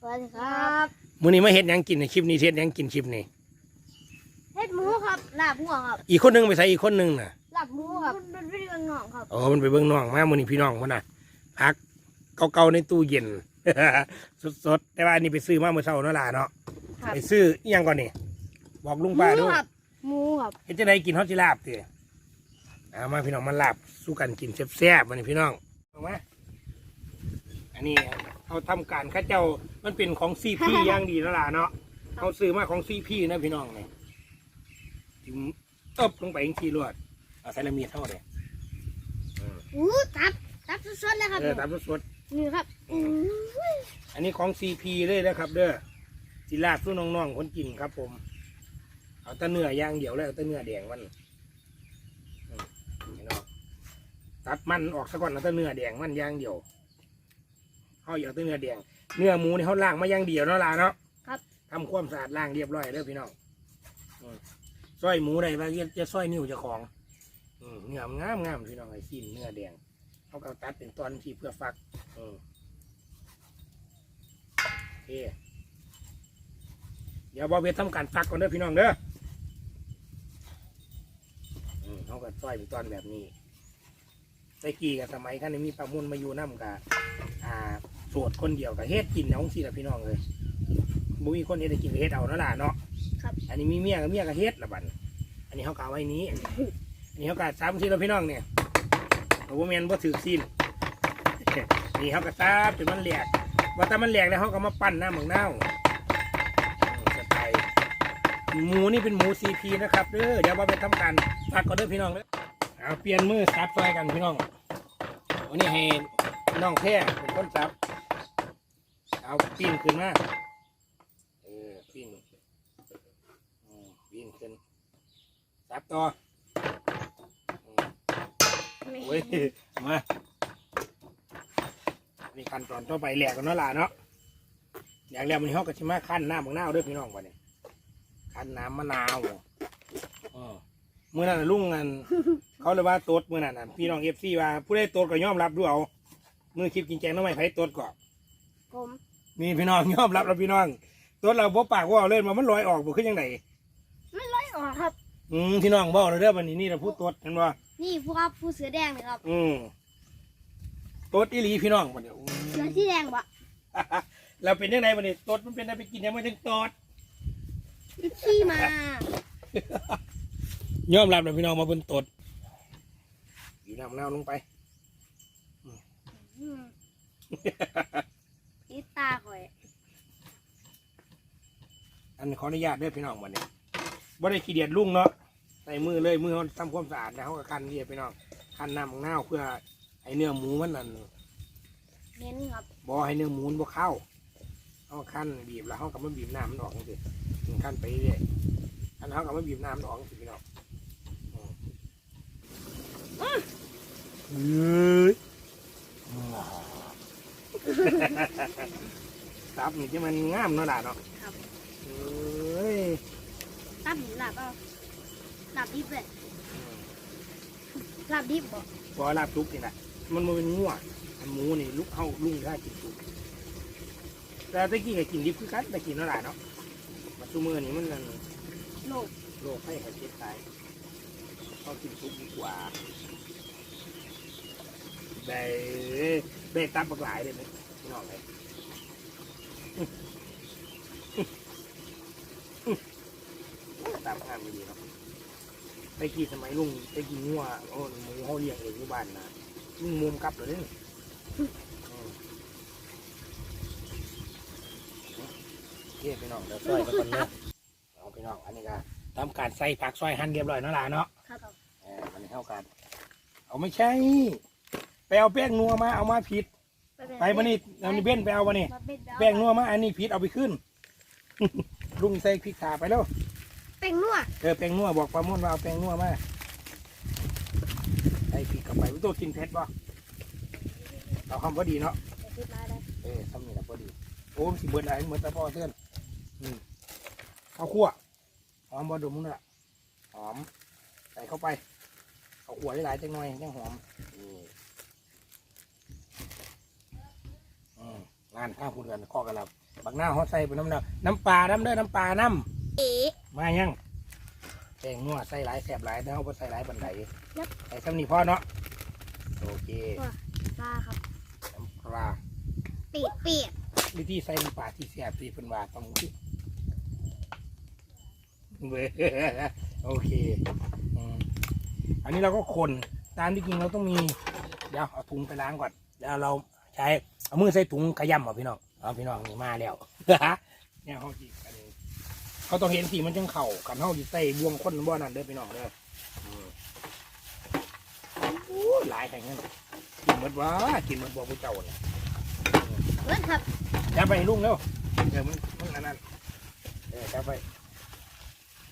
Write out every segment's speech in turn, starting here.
สวัสดีครับมื้อนี้มาเฮ็ดหยังกินในคลิปนี้เฮ็ดหยังกินคลิปนี้ เฮ็ดหมูครับลาบหัวครับอีกคนหนึงไปใส่อีกคนหนึงน่ะลาบหมูครับมันเป็นเรื่องงอกครับอ๋อมันไปเบิ่งน้องมามื้อนี้พี่น้องพุ่นน่ะพักเก่าๆในตู้เย็น สดๆแต่ว่าอันนี้ไปซื้อมาเมื่อเช้าเนาะล่ะเนาะครับไปซื้ออีหยังก่อนนี่บอกลุงหมูป้าดูครับหมูครับเฮ็ดจังไดกินฮอดสิลาบติเอามาพี่น้องมาลาบสู้กันกินแซ่บๆมื้อนี้พี่น้องเอามา อันนี้เขาทำการเข้าเจ้ามันเป็นของซีพี อย่างดีแล้วล่ะเนาะเขาซื้อมาของซีพีนะพี่น้องนี่จิ้มตบลงไปอีกทีรวดเอาใส่ละเมียดเท่าเลยอู้ตับตับสดๆเลยครับเออตามสดนี่ครับอู้ๆอันนี้ของซีพีเลยนะครับ เด้อสิลาบสู้น้องๆคนกินครับ ผม เอาแตะเนื้อย่างเดียวแล้วเอาแตะเนื้อแดงมันอืมพี่น้องตัดมันออกซะก่อนเอาแตะเนื้อแดงมันอย่างเดียว เขาเอาแตะเนื้อแดงเนื้อหมูนี่เขาล่างมาอย่างเดียวเนาะล่ะเนาะครับ ทำความสะอาดล่างเรียบร้อยแล้วพี่น้องอืมซอยหมูได้ปะจะซอยนิ้วเจะของอืมเนื้องามงามๆพี่น้องไอ้ชิ้นเนื้อแดงเขาก็ตัดเป็นตอนที่เพื่อฟักอืมโอเคเดี๋ยวบอเวททำการฟักก่อนเด้อพี่น้องเด้ออืมเขาก็ซอยเป็นตอนแบบนี้ใส่กี่กับสมัยขั้นมีปลามุนมาอยู่น้ำกับอ่า โสดคนเดียวกับเฮ็ดกินเอาสิละพี่น้องเลยบุมีคนเฮ็ดให้กินก็เฮ็ดเอานั่นแหละเนาะครับ อันนี้มีเมียกับเมียกับเฮ็ดละบัดอันนี้เขากเอาไว้นี้ อันนี้เขากาสามทีแล้วพี่น้องเนี่ยโอ้โหแมนบ่ถือซีนนี่เขาก็ตาบจนมันแหลกว่าแต่มันแหลกแล้วเขาก็มาปั้นหน้าเหมืองเน่าอืมสไตล์หมูนี่เป็นหมูซีพีนะครับเด้อเดี๋ยวว่าไปทำการฟักก็เด้อพี่น้องเด้อเอาเปลี่ยนมือซับซอยกันพี่น้องวันนี้ให้น้องแพ้เป็นคนซับ เอาปีนขึ้นมาเออปีนอืมปีนขึ้นซับต่อโอ้ยมานี่ขั้นตอนต่อไปแหลกกันเนาะล่ะเนาะอย่างแรกมันเขาก็ชิมาขั้นน้ำมะนาวเด้วยพี่น้องวะเนี่ยขั้นน้ำมะนาวอ๋อเมื่อนั้นนะลุงงันเขาเลยว่าตดเมื่อนั้นน่ะพี่น้องเอฟซีว่าผู้ได้ตดก็ยอมรับด้วยเอามือคลิปกินแกงน้องไม่ไผ่ตดก่อนผม นี่พี่น้องยอมรับแล้วพี่น้องตดเราบ่ปากว่าเล่นมามันลอยออกบ่ขึ้นยังไงมันลอยออกครับ อืมพี่น้องบอกเลยเด้อวันนี้นี่เราพูดตดเห็นว่านี่ผู้ครับผู้เสือแดงเลยครับอืมตดอีหลีพี่น้องวันนี้เสือที่แดงวะเราเป็นยังไงวันนี้ตดมันเป็นอะไรไปกินยังไม่ถึงตดขี้มายอมรับเลยพี่น้องมาบนตดอยู่น้ำเน่าลงไป อืมนี่ตาข่อย อันขออนุญาตด้วยพี่น้องวันนี้บ่ได้ขี้เดียดลุงเนาะใส่มือเลยมือเขาทำความสะอาดแล้วเขาก็คันเรียพี่น้องคันน้ำของเน่าเพื่อให้เนื้อหมูมันนั่นเน้นครับบ่ให้เนื้อหมูมันบ่เข้าเขาก็คันบีบแล้วเขาก็มาบีบน้ำมันออกสิมันคันไปเรื่อยอันเขาก็มาบีบน้ำมันออกสิพี่น้องอืมเอ้ยตับนี่ที่มันงามเนาะล่ะเนาะครับ เอ้ยตับหมูหลับเปล่าหลับดิบเลยหลับดิบบ่พอลาบทุกนี่แหละมันมันเป็นงัวอันหมูนี่ลุกเข้าลุงได้กินทุกแต่ตะกี้ก็กินดิบคือกันแต่กินเนาะล่ะเนาะมาซูมือนี่มันนั่นโลกโรคไข้ไข้เจ็บตายเขากินทุกดีกว่าได้ได้ตับบักหลายเลยไหมพี่น้องเลย ตับงามไม่ดีเนาะไปกี่สมัยลุงไปกี่งัวโอ้หมูเขาเลี้ยงเองที่บ้านนะลุงมุมกลับเลยเนี่ยอืมโอเคพี่น้องเดี๋ยวซอยไปก่อนเนาะเอาพี่น้องอันนี้ก็ทำการใส่ผักซอยหั่นเรียบร้อยเนาะล่ะเนาะครับเอออันนี้เข้ากัน เอาไม่ใช่ไปเอาแป้งนัวมาเอามาผิด ไปมานี่เอานี่เบ้นไปเอามานี่มาเป็นแป้งนัวมาอันนี้ผิดเอาไปขึ้นลุงใส่พริกขาไปแล้ว แป้งนัวเออแป้งนัวบอกปลาม่วนว่าเอาแป้งนัวมาไอ้พริกกับไปวิตัวกินเผ็ดป่ะเอาคำว่าดีเนาะเดี๋ยวคิดมาเลยเออทำนี่แหละพอดีโอ้มนสิเบิดอะไรเหมือนตะพ่อเพื่อนอืมข้าวคั่วหอมบอดมุนละหอมใส่เข้าไปเอาขัวหลายๆจังหน่อยยังหอมนี่อืมงานข้างคุณกันข้อกันแล้วบักหน้าฮอตใส่เป็นน้ำเด้อน้ำปลาน้ำเด้อน้ำปลาน้เอ๋ำ มายังแกงนัวใส่หลายแสบหลายแต่เขาบ่ใส่หลายบันไดครับ ใส่ซ้ำนี่พ่อเนาะโอเคปลาครับน้ำปลาปีกปีกวิธีใส่น้ำปลาที่แสบที่เป็นว่าต้องเว้ยโอเคอืมอันนี้เราก็คนตามที่จริงเราต้องมี เดี๋ยวเอาถุงไปล้างก่อนเดี๋ยวเราใช้เอามือใส่ถุงขยำเอาพี่น้องเอาพี่น้องนี่มาแล้ว เนี่ยเขาจีอันนี้ เขาต้องเห็นสีมันจังเข่ากันเขาจีใส่บวงคนบ่อนั่นเด้อพี่น้องเด้ออืมโอ้ยหลายแห่งนั้นกินหมดวะกินหมดบ่ผู้เจ้าเนี่ยเพื่อนครับจับไปให้ลุงเร็วเดี๋ยวมันมันอันนั้นเออจับไป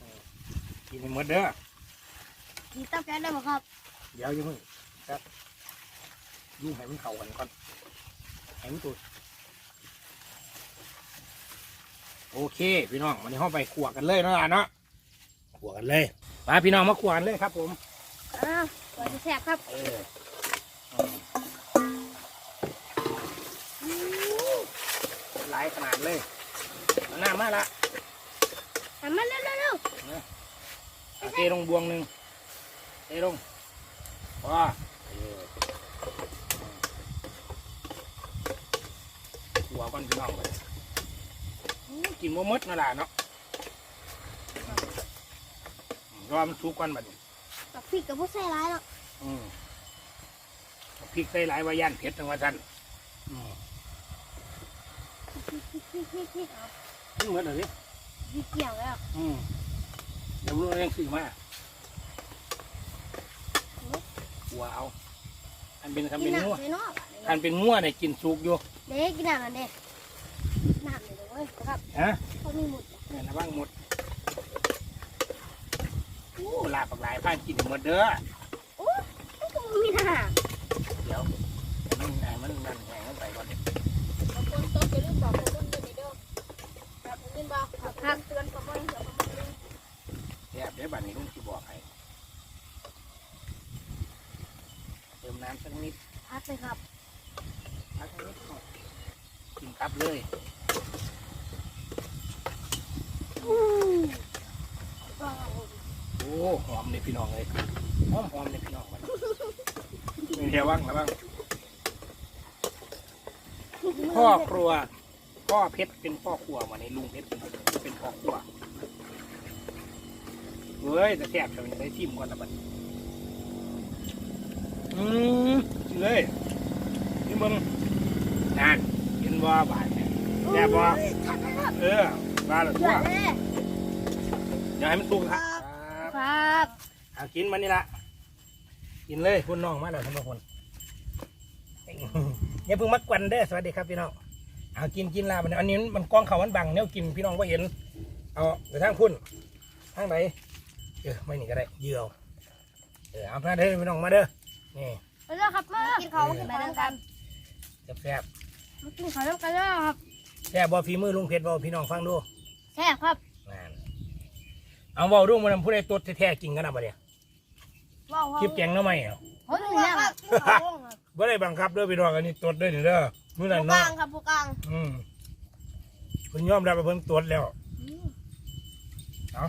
อืมกินให้หมดเด้อกินตับแกนได้ไหมครับเดี๋ยวอยังมึงครับลุงให้มันเข่ากันก่อนให้มันตัว โอเค พี่น้องวันนี้เข้าไปขวกันเลยเนาะอะเนาะขวกันเลยมาพี่น้องมาขวกันเลยครับ ผมอ้าวตัวจะแสบครับเออหลายขนาดเลยเอาหน้ามาละทำมันเร็วเร็วเร็วเอาเทลงบวงหนึ่งเทลงพอเออหัวก่อนพี่น้องเลยอู้ กินบ่หมดนั่นล่ะเนาะรอมันสุกก่อนบัดนี้กับพริกกับพวกใส่ร้ายหรอกอืมเอาพริกใส่หลายว่าย่านเผ็ดจังว่าท่านอืมพริกพริกพริกพริกพริกครับนี่เหมือนเลยพริกเกี่ยวแล้วอืมเดี๋ยวรู้เรื่องซื้อมาหัวเอาอันเป็นคำกิเป็นนหนักงัว เลยเนาะอันเป็นงัวเนี่ยกินสุกอยู่ เด็กกินหนักอันเด็ก หนักเลยเว้ยครับฮะเขามีหมุดเนี่ยนะบ้างหมดโอ้ลาบปากหลายผ้ากินหมดเด้อโอ้มันก็มีหนักเดี๋ยวมันไหนมันนั่นแหงมันไปก่อนขอบคุณโต๊ะจะลืมบอกขอบคุณด้วยเด้อครับลืมบอกครับเตือนขอบคุณเดี๋ยวขอบคุณลืมแซ่บเดี๋ยวบัดนี้ลุงสิบอกให้เติมน้ำสักนิดพักเลยครับพักสักนิดก่อนกินครับเลยอู้ก็ โอ้หอมเลยพี่น้องเลยหอมหอมเลยพี่น้องมันมีเดียวว่างระวังพ่อครัว พ่อเพชรเป็นพ่อครัววันนี้ลุงเพชรเป็นเป็นพ่อครัวเฮ้ยแต่แซ่บจะเป็นได้ทิมก่อนนะบัดนี้อืมกินเลยนี่มึงนานกินว่าบาดเนี่ยแซ่บบ่ชัดนะครับเออว่าหรือเดือ ว่าดเลยอย่าให้มันสุกครับครับเอากินมันนี่ละกินเลยคุณน้องมาแล้วท่านผู้ชมอย่าเพิ่งมากวนเด้อสวัสดีครับพี่น้องเอากินกินลาบัดนี้อันนี้มันกล้องเขามันบังเนี่ยกินพี่น้องว่าเห็น เอาไปทางคุณทางไหนเออไม่นี่ก็ได้เหยื่อเอาเออเอาพาเด้อพี่น้องมาเด้อนี่ไปแล้วครับมากินข้าวกินข้าวกันแซ่บมากินข้าวกันแล้วครับๆแซ่บบ่ฝีมือลุงเพชรบ่พี่น้องฟังดู แซ่บครับนั่นเอาเบาดูมันผู้ใดตดแท้ๆกินกันนะบัดเนี่ยว้าวคลิปแกงหน้ำไหมเอาผมถึงแล้วครับบ่ได้บังคับเด้อพี่น้องอันนี้ตรวจเด้อนี่เด้อมื้อนั้นผู้กเนาะลางครับผู้กลางอืมเพิ่นยอมรับว่าเพิ่นตรวจแล้วเอา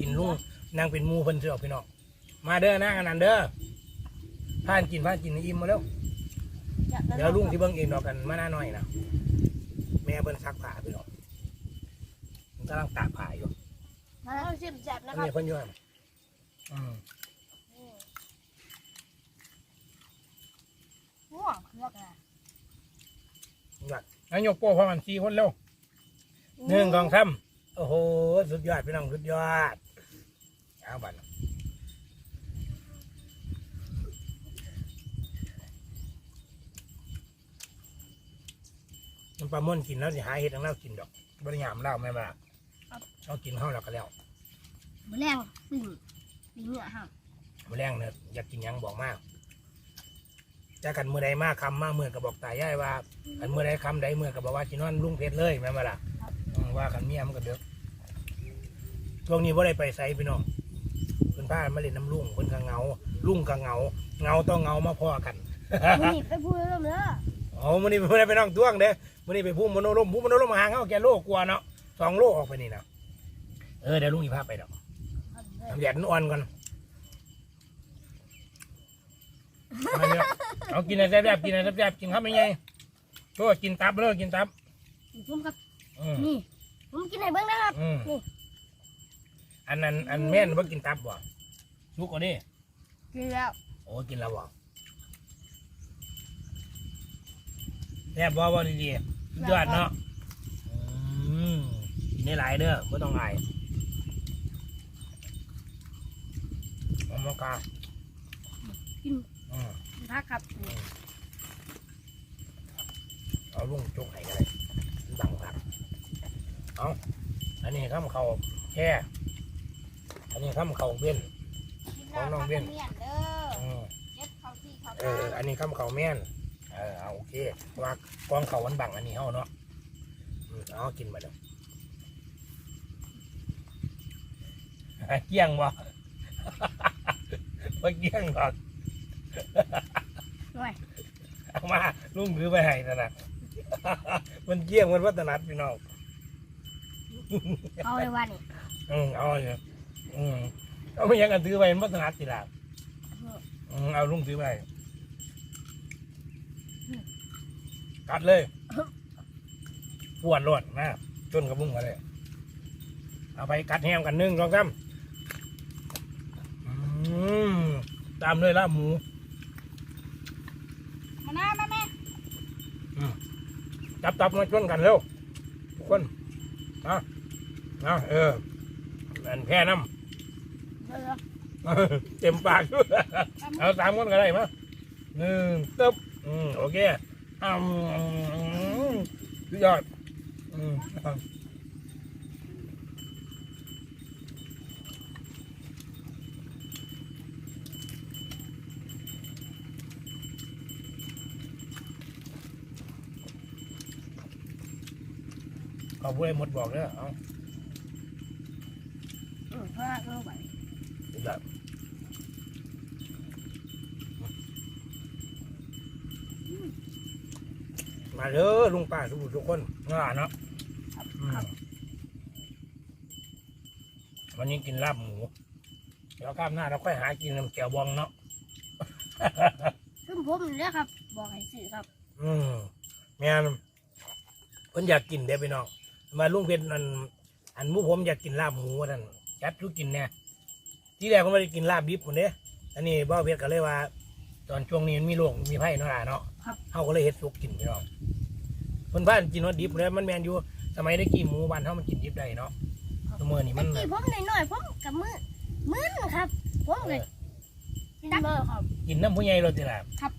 กินลุงนางเป็นหมูเพิ่นเสือพี่น้องมาเด้อนางอันนั้นเด้อพานกินพานกินให้อิ่มมาแล้ว เดี๋ยวลุงที่เบิ่งเองดอกกันมาหน้าหน่อยนะแม่เพิ่นซักผ้าพี่น้องมัน กำลังตากผ้าอยู่มาแล้วชิมแซ่บอันะนครับนี้เพิ่นอยู่นั่นอืมว้าวเครื่องอะยอดนายกโป้พอมันสี่คนเร็วหนึ่งกองทำโอ้โห สุดยอดพี่น้องสุดยอดเอาบัตรมันปลาม่วนกินแล้วสิหาเห็ดทางเรากินดอกบริยามเล่าแม่นบ่ล่ะ เอากินเข้าแล้วก็แล้วมือแรงปิ่งปิ่งเนื้อครับมาแรงเนี่ยอยากกินหยังบอกมากจะกันมือใดมากคำมากมือก็บอกตายายว่ากันมือใดคำใดมือก็บอกว่ากินนอนลุงเพชรเลยแม่นบ่ล่ะอืมว่ากันเมียมันก็เดือดช่วงนี้ว่าได้ไปไสพี่น้องเพิ่นพามาเล่นน้ำลุงเพิ่นก็เหงาลุงก็เหงาเหงาต้องเหงามาพ่อกันนี่ไปพูดเริ่มแล้วอ๋ออ๋อมันนี่ไม่ได้ไปน้องต้วงเด้มันนี่ไปพุ่มมโนรมพุ่มมโนรมห่างเขาแกโลกลัวเนาะสองโลออกไปนี่นะ เออเดี๋ยวลุงอีพาไปดอกน้ำแดดมันอ่อนก่อนมาเนี่ยเอากินอะไรแซ่บๆกินอะไรแซ่บๆกินครับไม่ไงโทษกินตับเลยกินตับผมครับอืมนี่ผมกินไหนเบ้างนะครับอืมนี่อันนั้นอันแม่นว่ากินตับบ่ลูกก็ดิกินแล้วโอ้กินแล้วบ่แซ่บบ่บ่ดีๆสุดยอดเนาะอืมกินได้หลายเด้อไม่ต้องอาย เอามากากินอืมพักครับนี่เอาลุงจกให้กันเลยบังครับเอาอันนี้ข้ามเขาแค่อันนี้ข้ามเขาเบี้ยน ของน้องเบี้ยนเมียนเด้ออืมเย็ดเขาที่เขาเออ อันนี้ข้ามเขาแม่นเออเอาโอเคเพราะว่ากองเขามันบังอันนี้เฮาเนาะอืมเอากินมาเด้อเกี้ยงบ่ ว่าเกี้ยงบ่ด้วยเอามาลุงถือไปให้นะนะมันเกี้ยงมันวัฒนัดพี่น้องเอาเลยวันนี้อืมเอาเลยอืมเอาไม่ยังกันถือไปมันวัฒนัดสิล่ะอืมเอาลุงถือไปกัดเลยปวดรวดนะจนกับลุงมาเลยเอาไปกัดแฮมกันหนึ่งสองสามอืม ตามด้วยลาบหมูมาหน้ามาแม่จับจับมาชนกันเร็วทุกคนนะนะเอออันแพ้น้เดี๋ยวำเต็มปากเอาสามคนก็ได้มั้ยหนึ่งตึ๊บอืมโอเคอืมสุดยอดอืม ขอบคุณไอ้หมดบอกเด้อเอาๆเออพระเอาไปสุดยอดมาเด้อลุงป้าทุกผู้ทุกคนงาเนาะอืมวันนี้กินลาบหมูแล้วข้ามหน้าเราค่อยหากินน้ำแก้วบองเนาะ ซึ่งผมนี่แหละครับ บอกให้ซื้อครับ อืมแม่นเพิ่นอยากกินเด้อพี่น้อง มาลุงเพชรอันอันหมูผมอยากกินลาบหมูว่าท่านจัดทุกกินแน่ที่แรกก็ไม่ได้กินลาบดิบคนเด้อันนี้บ่าวเพชรก็เลยว่า ตอนช่วงนี้มันมีโรคมีไผ่เนาะล่ะเนาะครับเฮาก็เลยเฮ็ดสุกกินพี่น้องเพิ่นบ้านกินว่าดิบเลยมันแม่นอยู่สมัยได้กี่หมูบ้านเฮามันกินดิบได้เนาะสมัยนี้มันตะกี้ผมน้อยๆผมกับมือมือครับผมเลยกินเบอร์ครับกินน้ำผู้ใหญ่เลยติล่ะครับ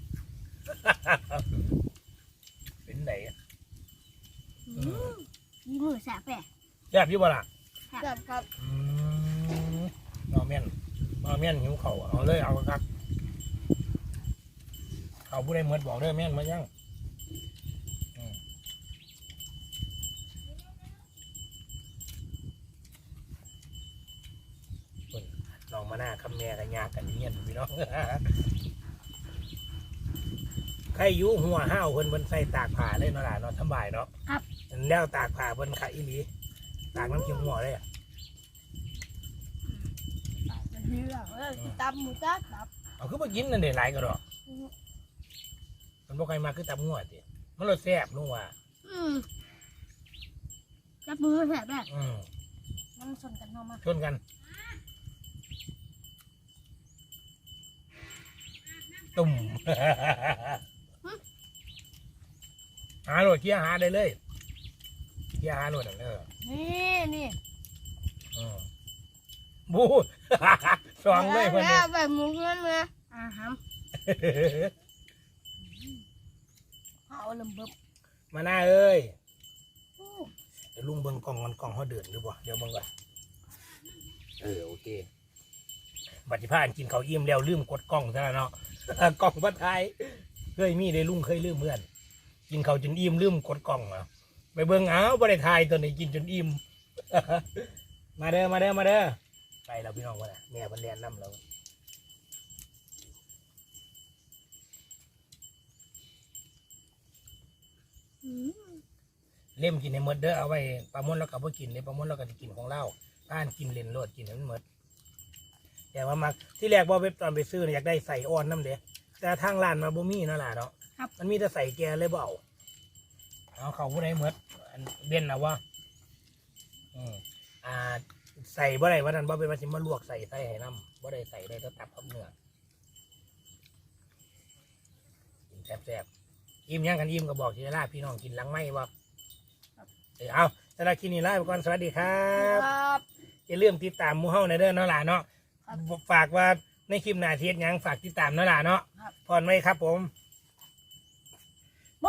เป็นไหนอืมมีมือ แสบแปะแซ่บอยู่บ่ล่ะเกิดครับอืมนอแม่นนอแม่นหิวเขาวเอาเลยเอาครับเขาผู้ใดเหมือนบอกเด้อแม่นมายังอืมเพิ่นน้องมาหน้าคำแม่กันยากกันเงียนพี่น้อง ใครอยู่หัวห้าวเพิ่นเพิ่นใส่ตากผ้าเลยเนาะล่ะเนาะสำบายเนาะครับ แล้วตากผ้าเพิ่นขายอีหลีตากน้ำเขียวหัวเลยอะเรื่องเออตำหมูจ้าครับเอาคือมากินนั่นเด้หลายก็ดอก มันบ่ใครมาคือตับงัวติมันรสแซ่บนุ่งว่าอืมจับมือแสบแปะอืมมันชนกันเนาะมาชนกันตุ่มหาโหลดเคียร์หาได้เลยเคี ยร์หาโหลดนั่นเออนี่นี่อืมบู สองเลยคนนี้แล้วแบบหมูเงี้ยเลยอ่าฮัมเอาลำเบิบมาหน้าเอ้ยอู้เดี๋ยวลุงเบิ่งกล่องมันกล่องเขาเดือดหรือเปล่าเดี๋ยวเบิ่งก่อนเออโอเคบัตรพานกินเขาวอิ่มแล้วลืมกดกล้องซะแล้วเนาะ กล้องบัดทายเคยมีได้ลุงเคยลืมเพื่อนกินเขาวจนอิ่มลืมกดกล้องอะ ไปเบิ่งเอาบัได้ทายตัวไหนกินจนอิ่ม มาเด้อมาเด้อมาเด้อไปแล้วพี่น้องวะนะแม่บันเรียนน้ำเราอืมเล่มกินในหมดเด้อเอาไว้ปลาหมดแล้วก็บ่กินเลยปลาหมดแล้วก็จะกินของเราก้านกินเล่นโลดกินให้มันหมดแต่ว่ามาที่แรกว่าไปตอนไปซื้อเนี่ยอยากได้ใส่อ่อนน้ำเด้แต่ทางร้านมาบ่มีเนาะล่ะเนาะมันมีแต่ใส่แกเลยเบเอา เอาเขาผู้ใดหมดอันเบี้ยนนะว่าอืมอ่า ใส่บ่ได้ว่านั้นบ่เป็นว่าสิมาลวกใส่ใส่ให้น้ำบ่ได้ใส่ได้แต่ตับกับเนื้อกินแซ่บๆอิ่มยังกันอิ่มก็บอกทีละลาพี่น้องกินหลังไม่บ่เออเอาสำหรับคลิปนี้ลาไปก่อนสวัสดีครับครับอย่าลืมติดตามหมูเฮาในเด้อเนาะล่ะเนาะครับฝากว่าในคลิปหน้าเทียดหยังฝากติดตามเนาะล่ะเนาะครับพรไว้ครับผมโบ